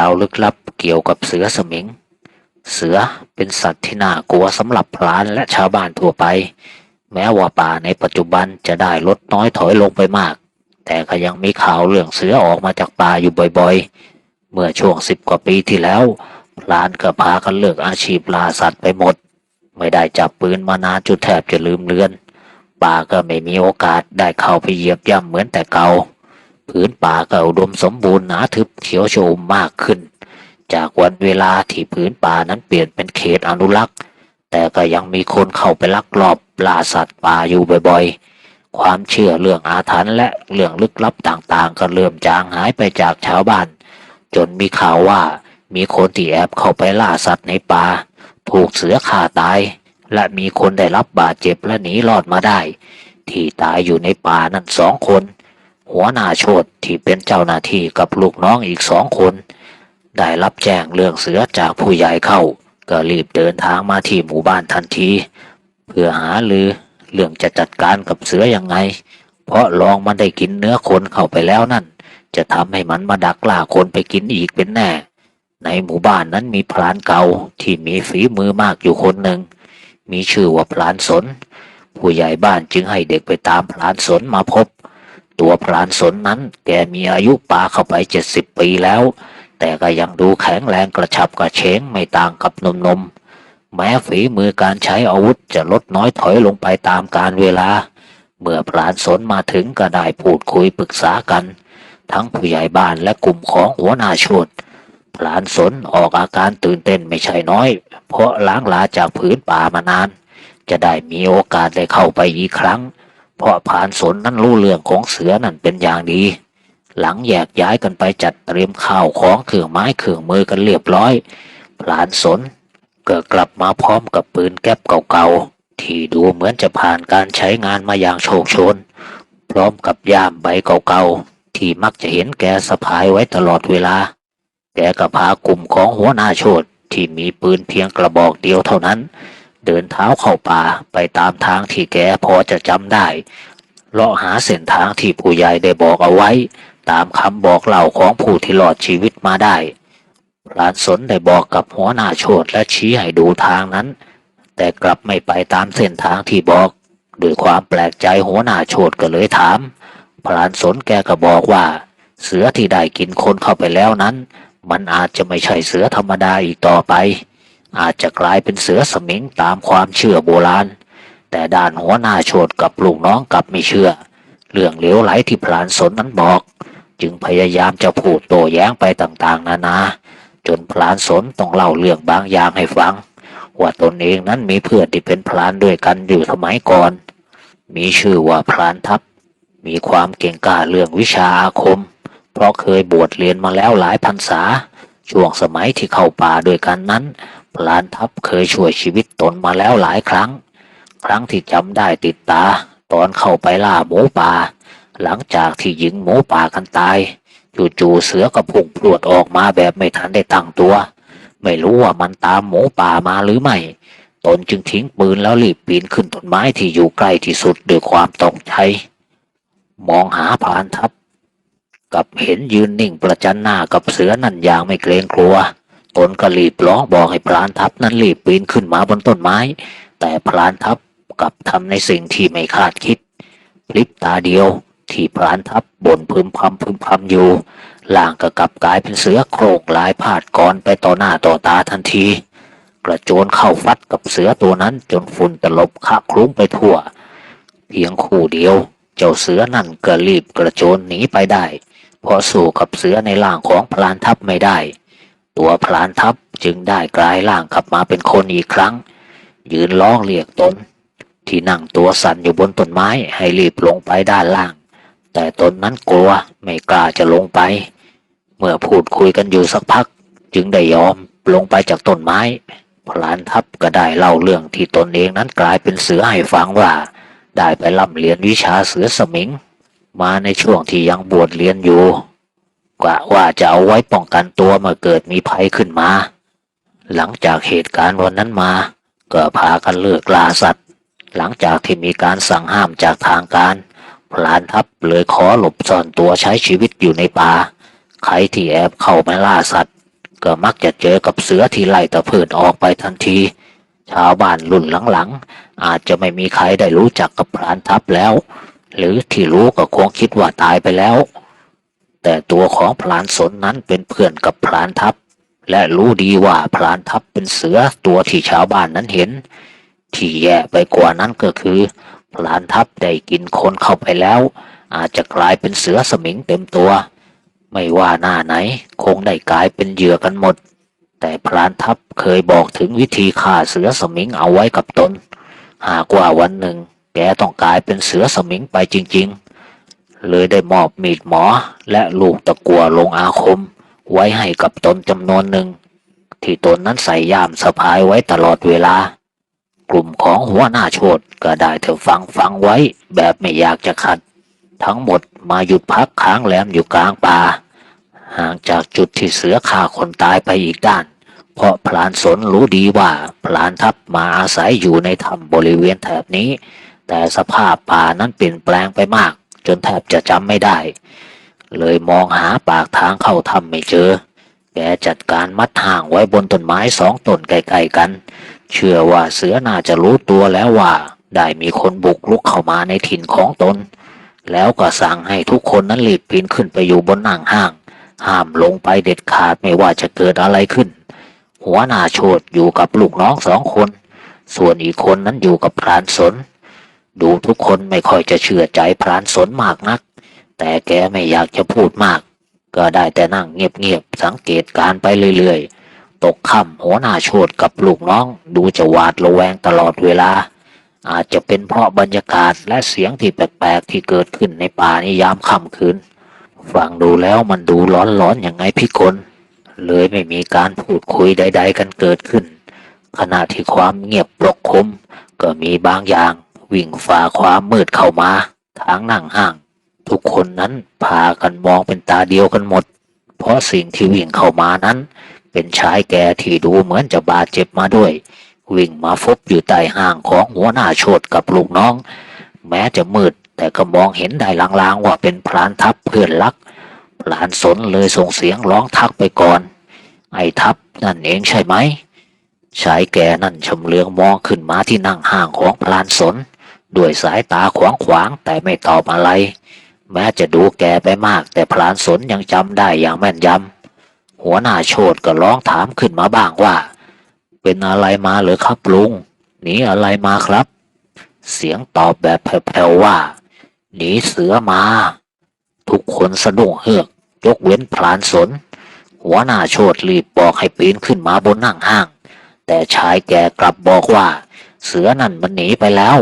ราวลึกลับเกี่ยวกับเสือสมิง เสือเป็นสัตว์ที่น่ากลัวสำหรับพรานและชาวบ้านทั่วไป แม้ว่าป่าในปัจจุบันจะได้ลดน้อยถอยลงไปมาก แต่ก็ยังมีข่าวเรื่องเสือออกมาจากป่าอยู่บ่อยๆ เมื่อช่วงสิบกว่าปีที่แล้วพรานก็พากันเลิกอาชีพล่าสัตว์ไปหมด ไม่ได้จับปืนมานานจนแทบจะลืมเลือน ป่าก็ไม่มีโอกาสได้เข้าไปเหยียบย่ำเหมือนแต่เก่า พื้นป่าก็อุดมสมบูรณ์หนาทึบเขียวโชมมากขึ้น จากวันเวลาที่พื้นป่านั้นเปลี่ยนเป็นเขตอนุรักษ์ แต่ก็ยังมีคนเข้าไปลักลอบล่าสัตว์ป่าอยู่บ่อยๆ ความเชื่อเรื่องอาถรรพ์และเรื่องลึกลับต่างๆ ก็เริ่มจางหายไปจากชาวบ้าน จนมีข่าวว่ามีคนที่แอบเข้าไปล่าสัตว์ในป่าถูกเสือฆ่าตาย และมีคนได้รับบาดเจ็บและหนีรอดมาได้ ที่ตายอยู่ในป่านั้นสองคน หัวหน้าโชดที่เป็นเจ้าหน้าที่กับลูกน้องอีกสองคน ได้รับแจ้งเรื่องเสือจากผู้ใหญ่เข้า ก็รีบเดินทางมาที่หมู่บ้านทันที เพื่อหาลือเรื่องจะจัดการกับเสืออยังไง เพราะลองมันได้กินเนื้อคนเข้าไปแล้วนั่น จะทำให้มันมาดักล่าคนไปกินอีกเป็นแน่ ในหมู่บ้านนั้นมีพรานเก่าที่มีฝีมือมากอยู่คนหนึ่ง มีชื่อว่าพรานสน ผู้ใหญ่บ้านจึงให้เด็กไปตามพรานสนมาพบ ตัวพรานสนนั้น แกมีอายุปาเข้าไปเจ็ดสิบปีแล้ว แต่ก็ยังดูแข็งแรงกระฉับกระเฉงไม่ต่างกับหนุ่มๆแม้ฝีมือการใช้อาวุธจะลดน้อยถอยลงไปตามกาลเวลา เมื่อพรานสนมาถึงก็ได้พูดคุยปรึกษากัน ทั้งผู้ใหญ่บ้านและกลุ่มของหัวหน้าชุดพรานสนออกอาการตื่นเต้นไม่ใช่น้อย เพราะล้างลาจากผืนป่ามานาน จะได้มีโอกาสได้เข้าไปอีกครั้ง พราะพรานสนนั้นรู้เรื่องของเสือนั่นเป็นอย่างดี หลังแยกย้ายกันไปจัดเตรียมข้าวของเครื่องไม้เครื่องมือกันเรียบร้อยพลานสนก็กลับมาพร้อมกับปืนแก๊ปเก่าๆ ที่ดูเหมือนจะผ่านการใช้งานมาอย่างโชคโชน พร้อมกับย่ามใบเก่าๆ ที่มักจะเห็นแกสะพายไว้ตลอดเวลา แกก็พากลุ่มของหัวหน้าโชดที่มีปืนเพียงกระบอกเดียวเท่านั้น เดินเท้าเข้าป่าไปตามทางที่แกพอจะจำได้ เลาะหาเส้นทางที่ผู้ใหญ่ได้บอกเอาไว้ ตามคำบอกเล่าของผู้ที่รอดชีวิตมาได้พรานสนได้บอกกับหัวหน้าโชดและชี้ให้ดูทางนั้น แต่กลับไม่ไปตามเส้นทางที่บอก ด้วยความแปลกใจหัวหน้าโชดก็เลยถามพรานสนแกก็บอกว่า เสือที่ได้กินคนเข้าไปแล้วนั้น มันอาจจะไม่ใช่เสือธรรมดาอีกต่อไป อาจจะกลายเป็นเสือสมิงตามความเชื่อโบราณ แต่ด้านหัวหน้าโชดกับลูกน้องกลับไม่เชื่อ เรื่องเหลวไหลที่พรานสนนั้นบอก จึงพยายามจะพูดโต้แย้งไปต่างๆ นานา จนพรานสนต้องเล่าเรื่องบางอย่างให้ฟัง ว่าตนเองนั้นมีเพื่อนที่เป็นพรานด้วยกันอยู่สมัยก่อน มีชื่อว่าพรานทัพ มีความเก่งกาจเรื่องวิชาอาคม เพราะเคยบวชเรียนมาแล้วหลายพรรษาช่วงสมัยที่เข้าป่าด้วยกันนั้น พรานทัพเคยช่วยชีวิตตนมาแล้วหลายครั้ง ครั้งที่จำได้ติดตา ตอนเข้าไปล่าหมูป่า หลังจากที่ยิงหมูป่ากันตาย จู่ๆเสือก็พุ่งพรวดออกมาแบบไม่ทันได้ตั้งตัว ไม่รู้ว่ามันตามหมูป่ามาหรือไม่ ตนจึงทิ้งปืนแล้วรีบปีนขึ้นต้นไม้ที่อยู่ใกล้ที่สุดด้วยความตกใจ มองหาพรานทัพกับเห็นยืนนิ่งประจันหน้ากับเสือนั่นอย่างไม่เกรงกลัว ตนก็รีบร้องบอกให้พรานทัพนั้นรีบปีนขึ้นมาบนต้นไม้ แต่พรานทัพกลับทำในสิ่งที่ไม่คาดคิด พลิบตาเดียวที่พรานทัพบ่นพึมพำพึมพำอยู่ล่างก็กลับกลายเป็นเสือโครงลายพาดก่อนไปต่อหน้าต่อตาทันที กระโจนเข้าฟัดกับเสือตัวนั้นจนฝุ่นตลบคะคลุ้งไปทั่ว เพียงคู่เดียว เจ้าเสือนั่นก็รีบกระโจนหนีไปได้เพราะสู้กับเสือในร่างของพรานทัพไม่ได้ ตัวพรานทัพจึงได้กลายร่างกลับมาเป็นคนอีกครั้ง ยืนร้องเรียกตน ที่นั่งตัวสั่นอยู่บนต้นไม้ให้รีบลงไปด้านล่าง แต่ตนนั้นกลัวไม่กล้าจะลงไป เมื่อพูดคุยกันอยู่สักพัก จึงได้ยอมลงไปจากต้นไม้ พลานทัพก็ได้เล่าเรื่องที่ตนเองนั้นกลายเป็นเสือให้ฟังว่า ได้ไปร่ำเรียนวิชาเสือสมิง มาในช่วงที่ยังบวชเรียนอยู่ กะว่าจะเอาไว้ป้องกันตัวเมื่อเกิดมีภัยขึ้นมา หลังจากเหตุการณ์วันนั้นมา ก็พากันเลิกล่าสัตว์ หลังจากที่มีการสั่งห้ามจากทางการพลานทัพเลยขอหลบซ่อนตัวใช้ชีวิตอยู่ในป่า ใครที่แอบเข้ามาล่าสัตว์ ก็มักจะเจอกับเสือที่ไล่ตะเพิดออกไปทันที ชาวบ้านรุ่นหลังๆ อาจจะไม่มีใครได้รู้จักกับพรานทัพแล้ว หรือที่รู้ก็คงคิดว่าตายไปแล้ว แต่ตัวของพรานสนนั้นเป็นเพื่อนกับพรานทัพ และรู้ดีว่าพรานทัพเป็นเสือตัวที่ชาวบ้านนั้นเห็น ที่แย่ไปกว่านั้นก็คือพรานทัพได้กินคนเข้าไปแล้ว อาจจะกลายเป็นเสือสมิงเต็มตัว ไม่ว่าหน้าไหนคงได้กลายเป็นเหยื่อกันหมด แต่พรานทัพเคยบอกถึงวิธีฆ่าเสือสมิงเอาไว้กับตน หากว่าวันหนึ่ง แกต้องกลายเป็นเสือสมิงไปจริง ๆ เลยได้มอบมีดหมอและลูกตะกัวลงอาคม ไว้ให้กับตนจำนวนหนึ่ง ที่ตนนั้นใส่ย่ามสะพายไว้ตลอดเวลา กลุ่มของหัวหน้าโชดก็ได้เธอฟังฟังไว้แบบไม่อยากจะขัด ทั้งหมดมาหยุดพักค้างแรมอยู่กลางป่าห่างจากจุดที่เสือฆ่าคนตายไปอีกด้าน เพราะพลานสนรู้ดีว่าพลานทัพมาอาศัยอยู่ในถ้ำบริเวณแถบนี้ แต่สภาพป่านั้นเปลี่ยนแปลงไปมาก จนแทบจะจำไม่ได้ เลยมองหาปากทางเข้าถ้ำไม่เจอ แกจัดการมัดห่างไว้บนต้นไม้สองต้นใกล้ๆกัน เชื่อว่าเสือน่าจะรู้ตัวแล้วว่า ได้มีคนบุกรุกเข้ามาในถิ่นของตน แล้วก็สั่งให้ทุกคนนั้นรีบปีนขึ้นไปอยู่บนหนังห้าง ห้ามลงไปเด็ดขาดไม่ว่าจะเกิดอะไรขึ้น หัวหน้าโชดอยู่กับลูกน้องสองคน ส่วนอีกคนนั้นอยู่กับพรานสน ดูทุกคนไม่ค่อยจะเชื่อใจพรานสนมากนัก แต่แกไม่อยากจะพูดมาก ก็ได้แต่นั่งเงียบๆสังเกตการไปเรื่อยๆ ตกค่ำหัวหน้าโชดกับลูกน้อง ดูจะหวาดระแวงตลอดเวลา อาจจะเป็นเพราะบรรยากาศและเสียงที่แปลกๆที่เกิดขึ้นในป่าในยามค่ำคืนฟังดูแล้วมันดูร้อนๆอย่างไงพี่คนเลยไม่มีการพูดคุยใด ๆ กันเกิดขึ้น ขณะที่ความเงียบปกคลุมก็มีบางอย่าง วิ่งฝ่าความมืดเข้ามา ทางนั่งห้าง ทุกคนนั้นพากันมองเป็นตาเดียวกันหมด เพราะสิ่งที่วิ่งเข้ามานั้น เป็นชายแก่ที่ดูเหมือนจะบาดเจ็บมาด้วย วิ่งมาฟบอยู่ใต้ห้างของหัวหน้าโชดกับลูกน้อง แม้จะมืดแต่ก็มองเห็นได้ลางๆว่าเป็นพรานทัพเพื่อนรักพลานสนเลยส่งเสียงร้องทักไปก่อน ไอ้ทัพนั่นเองใช่ไหมชายแก่นั่นชำเลืองมองขึ้นมาที่นั่งห้างของพลานสน ด้วยสายตาขวางขวางๆแต่ไม่ตอบอะไร แม้จะดูแก่ไปมาก แต่พลานสนยังจำได้อย่างแม่นยำหัวหน้าโชดก็ร้องถามขึ้นมาบ้างว่า เป็นอะไรมาหรือครับลุงหนีอะไรมาครับ เสียงตอบแบบแผ่วๆว่าหนีเสือมา ทุกคนสะดุ้งเฮือก ยกเว้นพลานสน หัวหน้าโชดรีบบอกให้ปีนขึ้นมาบนนั่งห้าง แต่ชายแก่กลับบอกว่า เสือนั่นมันหนีไปแล้ว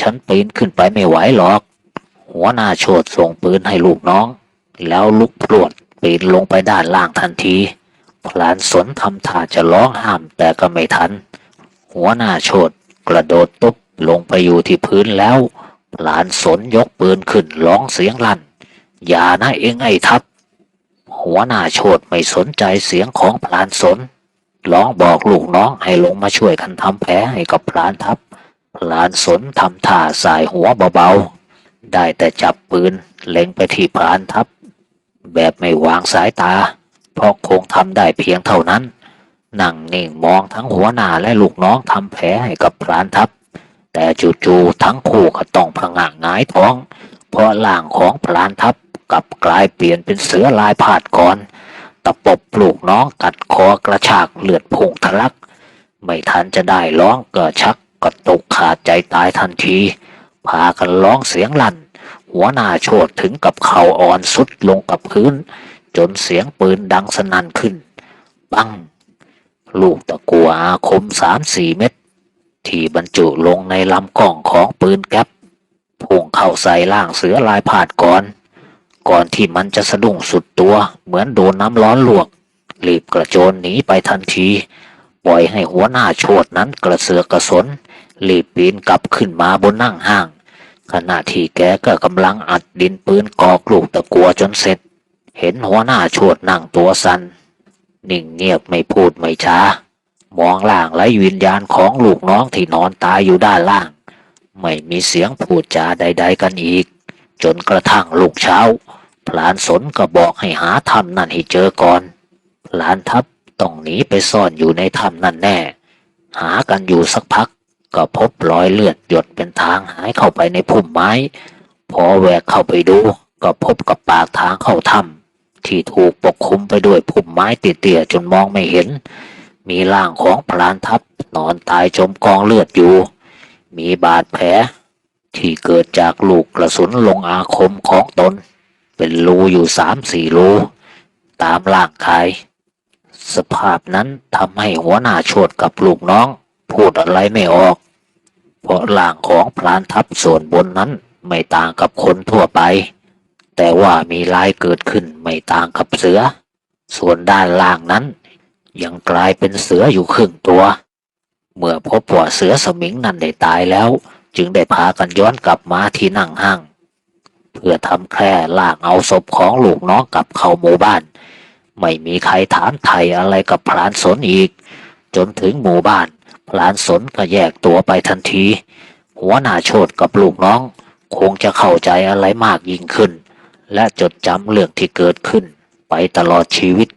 ฉันปีนขึ้นไปไม่ไหวหรอก หัวหน้าโชดส่งปืนให้ลูกน้อง แล้วลุกพรวดปีนลงไปด้านล่างทันที พลานสนทำท่าจะร้องห้ามแต่ก็ไม่ทัน หัวหน้าโชดกระโดดตุ๊บลงไปอยู่ที่พื้นแล้ว พลานสนยกปืนขึ้นร้องเสียงลั่น อย่านะเองไอ้ทัพหัวหน้าโชดไม่สนใจเสียงของพลานสน ร้องบอกลูกน้องให้ลงมาช่วยกันทำแผลให้กับพลานทัพ ลานสนทำท่าสายหัวเบาๆ ได้แต่จับปืนเล็งไปที่พลานทัพ แบบไม่วางสายตา เพราะคงทำได้เพียงเท่านั้น นั่งนิ่งมองทั้งหัวหน้าและลูกน้องทำแผลให้กับพลานทัพ แต่จู่ๆทั้งคู่ก็ต้องพงางงายท้อง เพราะล่างของพลานทัพกลับกลายเปลี่ยนเป็นเสือลายผาดก่อน ตะปบลูกน้องกัดคอกระชากเลือดพุ่งทะลัก ไม่ทันจะได้ร้องก็ชัก กระตุกขาดใจตายทันที พากันร้องเสียงลั่น หัวหน้าโชดถึงกับเข่าอ่อนสุดลงกับพื้น จนเสียงปืนดังสนั่นขึ้น ปัง ลูกตะกัวอาคมสามสี่เม็ดที่บรรจุลงในลำกล้องของปืนแก๊ปพุ่งเข้าใส่ล่างเสือลายผาดก่อน ก่อนที่มันจะสะดุ้งสุดตัวเหมือนโดนน้ำร้อนลวกรีบกระโจนหนีไปทันที ปล่อยให้หัวหน้าโชดนั้นกระเสือกกระสนรีบปีนกลับขึ้นมาบนนั่งห้าง ขณะที่แกก็กำลังอัดดินปืนกอกลูกตะกัวจนเสร็จ เห็นหัวหน้าโชดนั่งตัวสัน่นนิ่งเงียบไม่พูดไม่ช้า มองล่างและวิญญาณของลูกน้องที่นอนตายอยู่ด้านล่าง ไม่มีเสียงพูดจาใด ๆ กันอีก จนกระทั่งลูกเช้า พลานสนก็บอกให้หาถ้ำนั่นให้เจอก่อน พลานทัพ ต้องหนีไปซ่อนอยู่ในถ้ำนั่นแน่ หากันอยู่สักพัก ก็พบรอยเลือดหยดเป็นทางหายเข้าไปในพุ่มไม้ พอแหวกเข้าไปดู ก็พบกับปากทางเข้าถ้ำที่ถูกปกคลุมไปด้วยพุ่มไม้เตี้ยๆจนมองไม่เห็น มีร่างของพรานทัพนอนตายจมกองเลือดอยู่ มีบาดแผล ที่เกิดจากลูกกระสุนลงอาคมของตน เป็นรูอยู่สามสี่รูตามร่างกาย สภาพนั้นทำให้หัวหน้าโชดกับลูกน้อง พูดอะไรไม่ออก เพราะร่างของพรานทัพส่วนบนนั้นไม่ต่างกับคนทั่วไป แต่ว่ามีลายเกิดขึ้นไม่ต่างกับเสือ ส่วนด้านล่างนั้น ยังกลายเป็นเสืออยู่ครึ่งตัว เมื่อพบว่าเสือสมิงนั้นได้ตายแล้ว จึงได้พากันย้อนกลับมาที่นั่งห้าง เพื่อทำแคร่ลากเอาศพของลูกน้องกลับเข้าหมู่บ้าน ไม่มีใครถามไทยอะไรกับพรานสนอีก จนถึงหมู่บ้านพรานสนก็แยกตัวไปทันที หัวหน้าโชดกับลูกน้อง คงจะเข้าใจอะไรมากยิ่งขึ้น และจดจำเรื่องที่เกิดขึ้นไปตลอดชีวิต